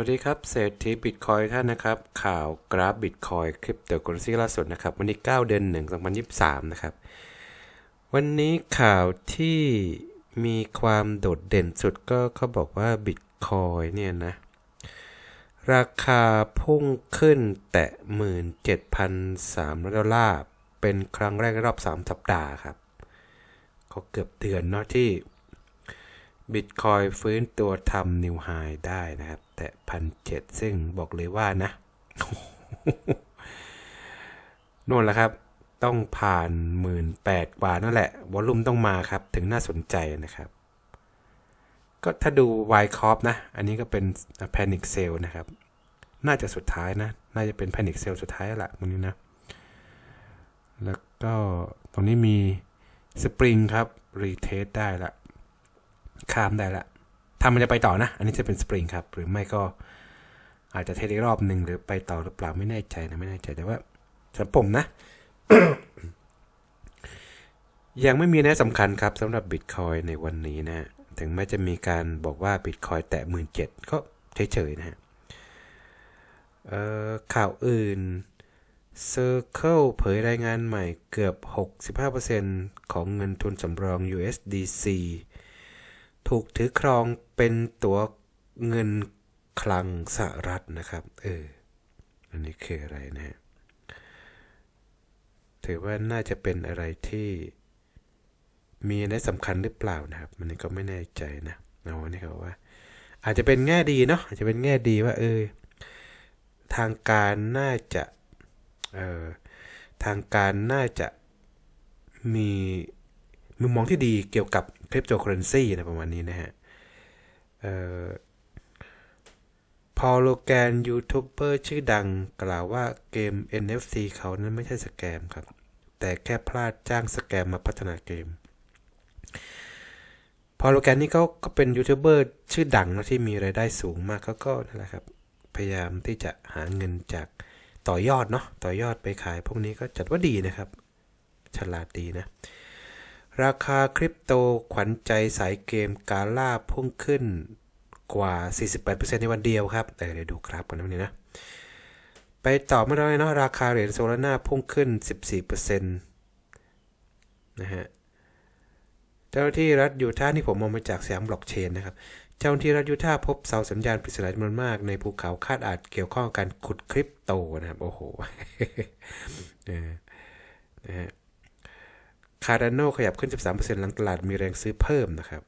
วัสดีครับ เศรษฐีบิตคอยท่านนะครับ ข่าวกราฟบิตคอยคริปตเคอเรนซีล่าสุดนะครับ วันที่9เดือน1 2023 นะครับ วันนี้ข่าวที่มีความโดดเด่นสุดก็เขาบอกว่าบิตคอยเนี่ยนะ ราคาพุ่งขึ้นแตะ 17,300 ดอลลาร์ เป็นครั้งแรกในรอบ 3 สัปดาห์ครับเขาเกือบเดือนเนาะที่บิตคอยฟื้นตัวทำนิวไฮได้นะครับ แต่พันเจ็ดซึ่งบอกเลยว่านะนู่นแหละครับ ต้องผ่านหมื่นแปดกว่านั่นแหละ วอลลุ่มต้องมาครับ ถึงน่าสนใจนะครับ ก็ถ้าดู y c o p นะ อันนี้ก็เป็น Panic Sale นะครับ น่าจะสุดท้ายนะ น่าจะเป็น Panic Sale สุดท้ายละมันนี้นะ แล้วก็ตรงนี้มี Spring ครับ Retest ได้ละ ข้ามได้ละ ถ้ามันจะไปต่อนะ อันนี้จะเป็นสปริงครับ หรือไม่ก็อาจจะเทสอีกรอบหนึ่งหรือไปต่อหรือเปล่าไม่แน่ใจนะไม่แน่ใจแต่ว่าสำหรับผมนะ ยังไม่มีแนะสำคัญครับสำหรับบิตคอยในวันนี้นะ ถึงแม้จะมีการบอกว่าบิตคอยแตะหมื่นเจ็ดก็เฉยๆนะฮะเอ่อข่าวอื่น Circle เผยรายงานใหม่เกือบ 65%ของเงินทุนสำรอง USDC ถูกถือครองเป็นตัวเงินคลังสหรัฐนะครับ เออ อันนี้คืออะไรนะฮะถือว่าน่าจะเป็นอะไรที่มีในสำคัญหรือเปล่านะครับ มันก็ไม่แน่ใจนะเอานี่เขาว่า อาจจะเป็นแง่ดีเนาะอาจจะเป็นแง่ดีว่า เออ ทางการน่าจะ เออทางการน่าจะมี มุมมองที่ดีเกี่ยวกับคริปโตเคอเรนซีนะประมาณนี้นะฮะพอโลแกนยูทูบเบอร์ชื่อดังกล่าวว่าเกม NFC เขานั้นไม่ใช่สแกมครับ แต่แค่พลาดจ้างสแกมมาพัฒนาเกม พอโลแกนนี่เขาก็เป็นยูทูบเบอร์ชื่อดังนะที่มีรายได้สูงมากเขาก็นั่นแหละครับ พยายามที่จะหาเงินจากต่อยอดเนาะต่อยอดไปขายพวกนี้ก็จัดว่าดีนะครับ ฉลาดดีนะ ราคาคริปโตขวัญใจสายเกมกาล่าพุ่งขึ้นกว่า 48%ในวันเดียวครับแต่เดี๋ยวดูครับกันนะนี้นะ ไปต่อไม่ได้เนาะราคาเหรียญโซลาร่าพุ่งขึ้น 14%นะฮะ เจ้าที่รัฐยูทาห์นี่ผมมองมาจากสยามบล็อกเชนนะครับ เจ้าหน้าที่รัฐยูทาห์พบเสาสัญญาณปริศนาจำนวนมากในภูเขาคาดอาจเกี่ยวข้องกับการขุดคริปโตนะครับ โอ้โหนะฮะ คาร์ดานโนขยับขึ้น 13%หลังตลาดมีแรงซื้อเพิ่มนะครับ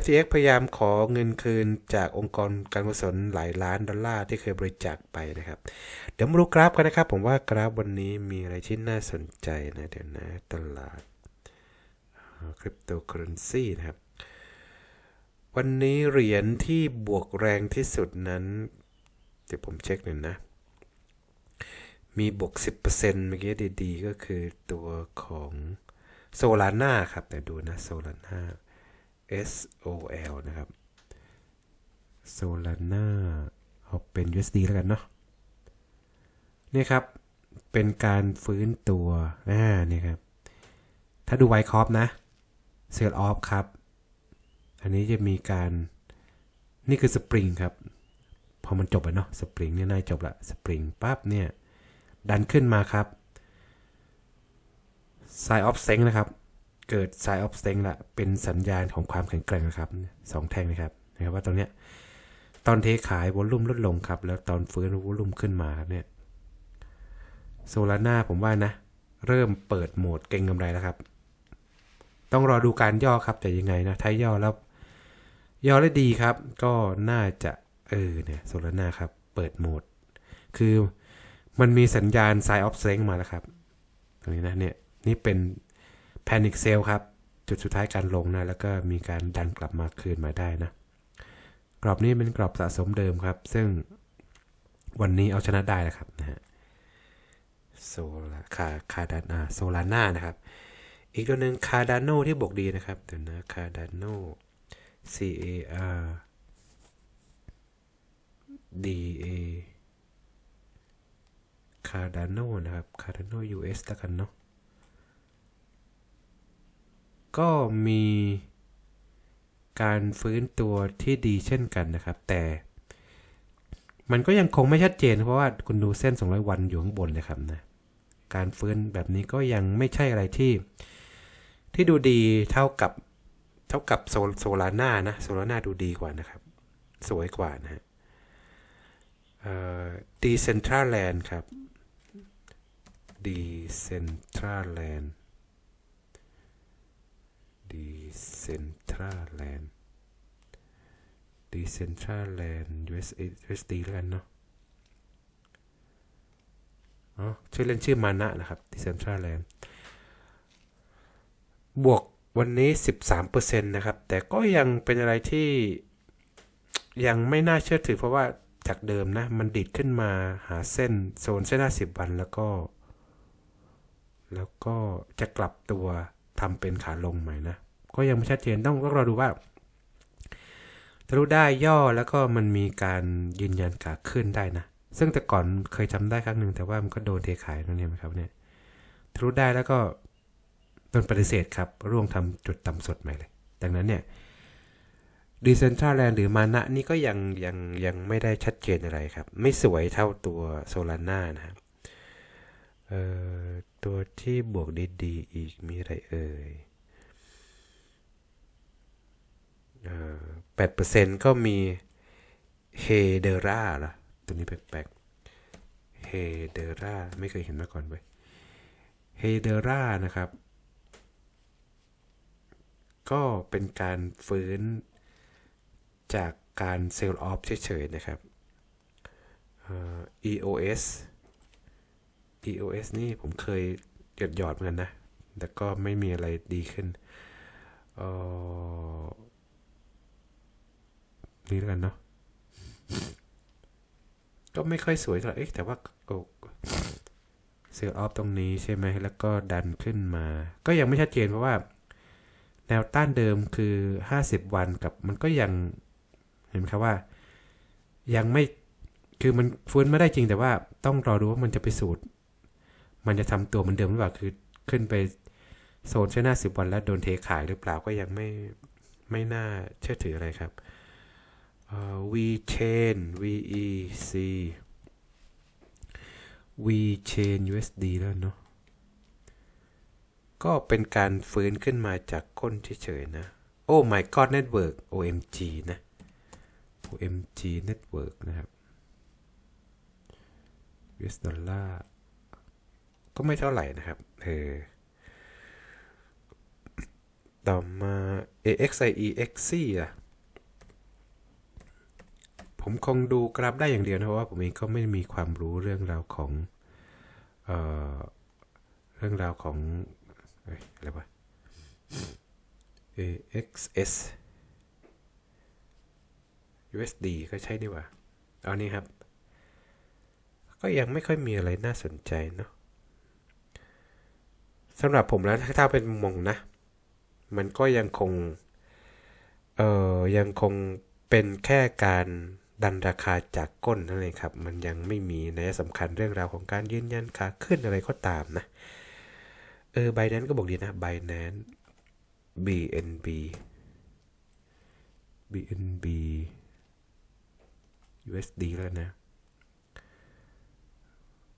FTX พยายามขอเงินคืนจากองค์กรการกุศลหลายล้านดอลลาร์ที่เคยบริจาคไปนะครับ เดี๋ยวมาดูกราฟกันนะครับ ผมว่ากราฟวันนี้มีอะไรที่น่าสนใจนะเดี๋ยวนะตลาดคริปโตเคอเรนซีนะครับ วันนี้เหรียญที่บวกแรงที่สุดนั้น เดี๋ยวผมเช็คหน่อยนะ มีบวก 10%เมื่อกี้ดีๆ ก็คือตัวของโซลาร่าครับแต่ดูนะโซลาร่า SOL นะครับ Solana เอาเป็น USD แล้วกันเนาะนี่ครับ เป็นการฟื้นตัวอ่านี่ครับ ถ้าดูไวคอปนะเซลออฟครับ อันนี้จะมีการนี่คือสปริงครับ พอมันจบแล้วเนาะสปริงเนี่ยน่าจบละสปริงปั๊บเนี่ย ดันขึ้นมาครับ Sign of Strength นะครับ เกิด Sign of Strength ละเป็นสัญญาณของความแข็งแกร่งนะครับสองแท่งนะครับนะครับว่าตรงเนี้ยตอนเทขายวอลลุ่มลดลงครับ แล้วตอนฟื้นวอลลุ่มขึ้นมาครับเนี่ยโซลาร่าผมว่านะ เริ่มเปิดโหมดเก็งกำไรแล้วครับ ต้องรอดูการย่อครับ แต่ยังไงนะถ้าย่อแล้วย่อได้ดีครับ ก็น่าจะเออเนี่ยโซลาร่าครับ เปิดโหมด คือ มันมีสัญญาณ Sign of Strength มาแล้วครับตรงนี้นะเนี่ยนี่เป็น Panic Sale ครับ จุดสุดท้ายการลงนะ แล้วก็มีการดันกลับมาคืนมาได้นะ กรอบนี้เป็นกรอบสะสมเดิมครับ ซึ่งวันนี้เอาชนะได้แล้วครับนะฮะโซลาคาคาดานาโซลาน่านะครับ อีกตัวหนึ่งคาดานโนที่บวกดีนะครับเดี๋ยวนะคาดานโน C A R D A คาดานโนนะครับคาดานโน US แล้วกันเนาะก็มีการฟื้นตัวที่ดีเช่นกันนะครับ แต่มันก็ยังคงไม่ชัดเจน เพราะว่าคุณดูเส้น 200 วันอยู่ข้างบนเลยครับนะการฟื้นแบบนี้ก็ยังไม่ใช่อะไรที่ ที่ดูดีเท่ากับเท่ากับโซโซลาร่านะโซลาร่าดูดีกว่านะครับ สวยกว่านะฮะดีเซนทรัลแลนด์ครับ ดีเซนทรัลแลนด์ดีเซนทรัลแลนด์ดีเซนทรัลแลนด์ US USD แล้วกันเนาะอ๋อชื่อเล่นชื่อมานะนะครับดีเซนทรัลแลนด์บวกวันนี้ 13%นะครับ แต่ก็ยังเป็นอะไรที่ยังไม่น่าเชื่อถือเพราะว่าจากเดิมนะ มันดิดขึ้นมาหาเส้นโซนเส้น50วันแล้วก็ แล้วก็จะกลับตัวทำเป็นขาลงใหม่นะ ก็ยังไม่ชัดเจนต้องต้องรอดูว่าทะลุได้ย่อแล้วก็มันมีการยืนยันขาขึ้นได้นะ ซึ่งแต่ก่อนเคยจำได้ครั้งหนึ่งแต่ว่ามันก็โดนเทขายนั่นเองครับเนี่ยทะลุได้แล้วก็โดนปฏิเสธครับ ร่วงทำจุดต่ำสุดใหม่เลย ดังนั้นเนี่ยดีเซนทรัลแลนด์หรือมานะนี่ก็ยังยังยังไม่ได้ชัดเจนอะไรครับ ไม่สวยเท่าตัวโซลาร่านะครับ ตัวที่บวกดีๆอีกมีอะไรเอ่ยแปดเปอร์เซ็นต์ก็มีเฮเดราล่ะตัวนี้แปลกๆเฮเดราไม่เคยเห็นมาก่อนเว้ยเฮเดรานะครับ ก็เป็นการฟื้นจากการเซลล์ออฟเฉยๆนะครับ EOS EOS นี่ผมเคยหยดหยอดเหมือนกันนะ แต่ก็ไม่มีอะไรดีขึ้นนี่แล้วกันเนาะ ก็ไม่ค่อยสวยเท่าไหร่แต่ว่าเซลล์ออฟตรงนี้ใช่ไหม แล้วก็ดันขึ้นมา ก็ยังไม่ชัดเจนเพราะว่า แนวต้านเดิมคือ 50 วันกับมันก็ยัง เห็นไหมครับว่า ยังไม่ คือมันฟื้นไม่ได้จริงแต่ว่าต้องรอดูว่ามันจะไปสูตร มันจะทำตัวเหมือนเดิมหรือเปล่าคือขึ้นไปโซนใช้หน้าสิบวันแล้วโดนเทขายหรือเปล่าก็ยังไม่ไม่น่าเชื่อถืออะไรครับ V chain VEC V chain USD แล้วเนาะก็เป็นการฟื้นขึ้นมาจากก้นเฉยๆนะ โอ้ my god network OMG นะ OMG network นะครับ US ดอลลาร์ ก็ไม่เท่าไหร่นะครับ เออ ต่อมา AXIE XC อะ ผมคงดูกราฟได้อย่างเดียวนะเพราะว่าผมเองก็ไม่มีความรู้เรื่องราวของ เอ่อ เรื่องราวของอะไรวะ AXS USD ก็ใช่ดีว่า เอานี้ครับ ก็ยังไม่ค่อยมีอะไรน่าสนใจเนาะ สำหรับผมแล้วถ้าเป็นมองนะ มันก็ยังคง เอ่อ ยังคงเป็นแค่การดันราคาจากก้นนั่นเองครับ มันยังไม่มีนัยสำคัญเรื่องราวของการยืนยันขาขึ้นอะไรก็ตามนะ เออไบแนนก็บอกดีนะไบแนน BNB BNB USD แล้วนะ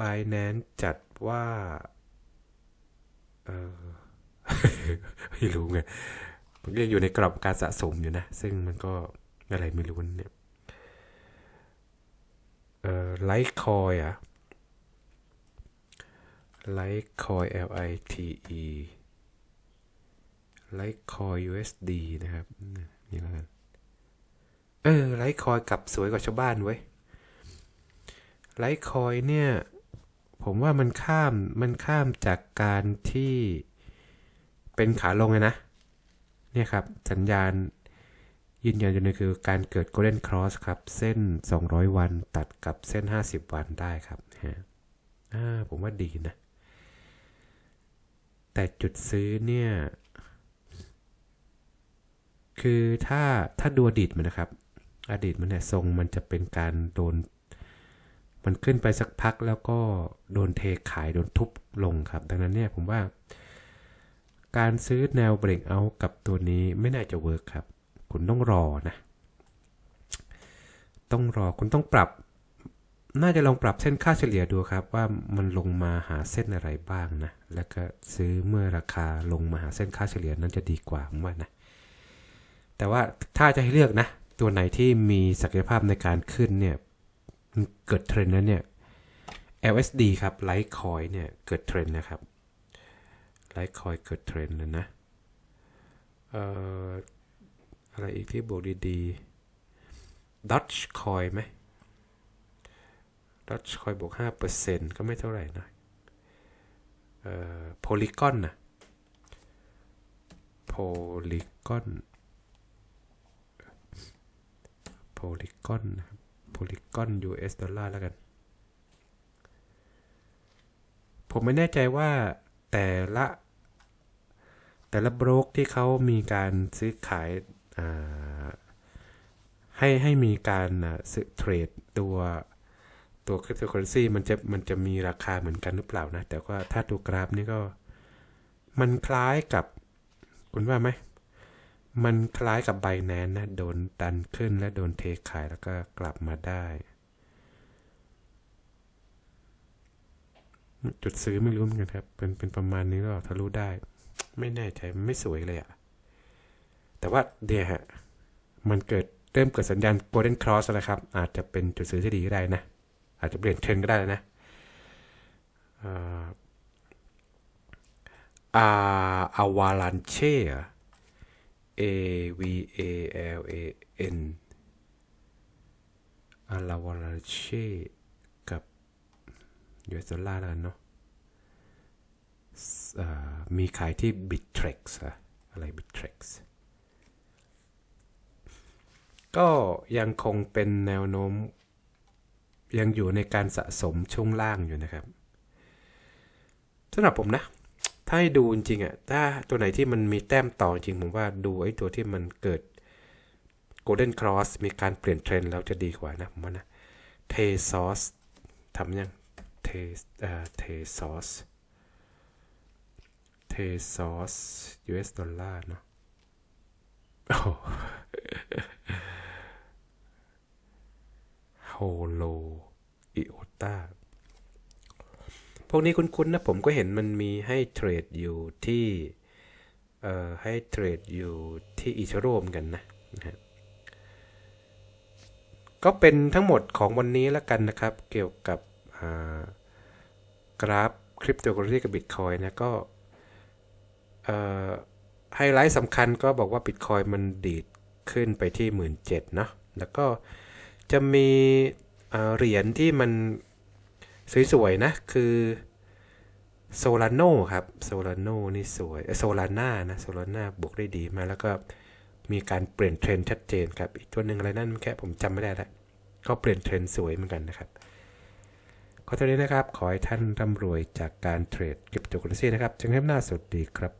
Binance จัดว่า เออไม่รู้ไงมันก็อยู่ในกรอบการสะสมอยู่นะ ซึ่งมันก็อะไรไม่รู้เนี่ยเอ่อไลท์คอยอะไลท์คอย L I T E ไลท์คอย USD นะครับ นี่แล้วกันเออไลท์คอยกลับสวยกว่าชาวบ้านเว้ยไลท์คอยเนี่ย ผมว่ามันข้ามมันข้ามจากการที่เป็นขาลงเลยนะ เนี่ยครับ สัญญาณยืนยันอยู่ในคือการเกิด Golden Cross ครับ เส้น 200 วันตัดกับเส้น 50 วันได้ครับฮะผมว่าดีนะ แต่จุดซื้อเนี่ย คือถ้าถ้าดูอดีตมันนะครับ อดีตมันเนี่ยทรงมันจะเป็นการโดน มันขึ้นไปสักพักแล้วก็โดนเทขายโดนทุบลงครับ ดังนั้นเนี่ยผมว่า การซื้อแนวเบรกเอากับตัวนี้ไม่น่าจะเวิร์กครับคุณคุณต้องรอนะ ต้องรอคุณต้องปรับ น่าจะลองปรับเส้นค่าเฉลี่ยดูครับ ว่ามันลงมาหาเส้นอะไรบ้างนะ แล้วก็ซื้อเมื่อราคาลงมาหาเส้นค่าเฉลี่ยนั้นจะดีกว่าผมว่านะ แต่ว่าถ้าจะให้เลือกนะ ตัวไหนที่มีศักยภาพในการขึ้นเนี่ย เกิดเทรนด์นั้นเนี่ย LSD ครับไลท์คอยเนี่ยเกิดเทรนด์นะครับไลท์คอยเกิดเทรนด์นะนะเอ่ออะไรอีกที่บวกดีๆ Dutch Coin ไหม Dutch Coin บวก 5%ก็ไม่เท่าไหร่นะเอ่อ Polygon นะ Polygon Polygon นะครับ Polygon US ดอลลาร์แล้วกัน ผมไม่แน่ใจว่าแต่ละ แต่ละบรกที่เขามีการซื้อขายให้ให้มีการซื้อเทรดตัวตัวคริปโตเคอเรนซีมันจะมันจะมีราคาเหมือนกันหรือเปล่านะ แต่ว่าถ้าดูกราฟนี่ก็ มันคล้ายกับ คุณว่าไหม มันคล้ายกับไบแนนนะโดนดันขึ้นและโดนเทขายแล้วก็กลับมาได้ จุดซื้อไม่รู้เหมือนกันครับ เป็นเป็นประมาณนี้หรอทะลุได้ ไม่แน่ใจไม่สวยเลยอะแต่ว่าเดี๋ยวฮะ มันเกิดเริ่มเกิดสัญญาณ Golden Cross แล้วนะครับ อาจจะเป็นจุดซื้อที่ดีก็ได้นะ อาจจะเปลี่ยนเทรนก็ได้นะอ่าอาอาวาลันเช่ A V A L A N อาลาวาลันเช่กับ US ดอลลาร์แล้วกันเนาะมีขายที่ Bittrex อะอะไร Bittrex ก็ยังคงเป็นแนวโน้ม ยังอยู่ในการสะสมช่วงล่างอยู่นะครับสำหรับผมนะ ถ้าให้ดูจริงๆอะถ้าตัวไหนที่มันมีแต้มต่อจริงผมว่าดูไอ้ตัวที่มันเกิด Golden Cross มีการเปลี่ยนเทรนแล้วจะดีกว่านะผมว่านะเทซอสทำยังเทเอ่อเทซอสเทซอส US ดอลลาร์เนาะโอ้โฮโลอิโอตา พวกนี้คุ้นๆนะผมก็เห็นมันมีให้เทรดอยู่ที่ เอ่อ ให้เทรดอยู่ที่อีชโรมกันนะนะฮะก็เป็นทั้งหมดของวันนี้แล้วกันนะครับ เกี่ยวกับกราฟคริปโตเคอเรนซีกับบิตคอยนะก็ไฮไลท์สำคัญก็บอกว่าบิตคอยมันดีดขึ้นไปที่ 1 7ื่นเนาะแล้วก็จะมีเหรียญที่มัน สวยๆนะ คือโซลาโนครับโซลาโนนี่สวยโซลาน่านะโซลาน่าบวกได้ดีมากแล้วก็มีการเปลี่ยนเทรนด์ชัดเจนครับ อีกตัวหนึ่งอะไรนั่นแค่ผมจำไม่ได้แล้วก็เปลี่ยนเทรนด์สวยเหมือนกันนะครับขอเท่านี้นะครับ ขอให้ท่านร่ำรวยจากการเทรดคริปโตเคอเรนซีนะครับจึงให้หน้าสุดดีครับ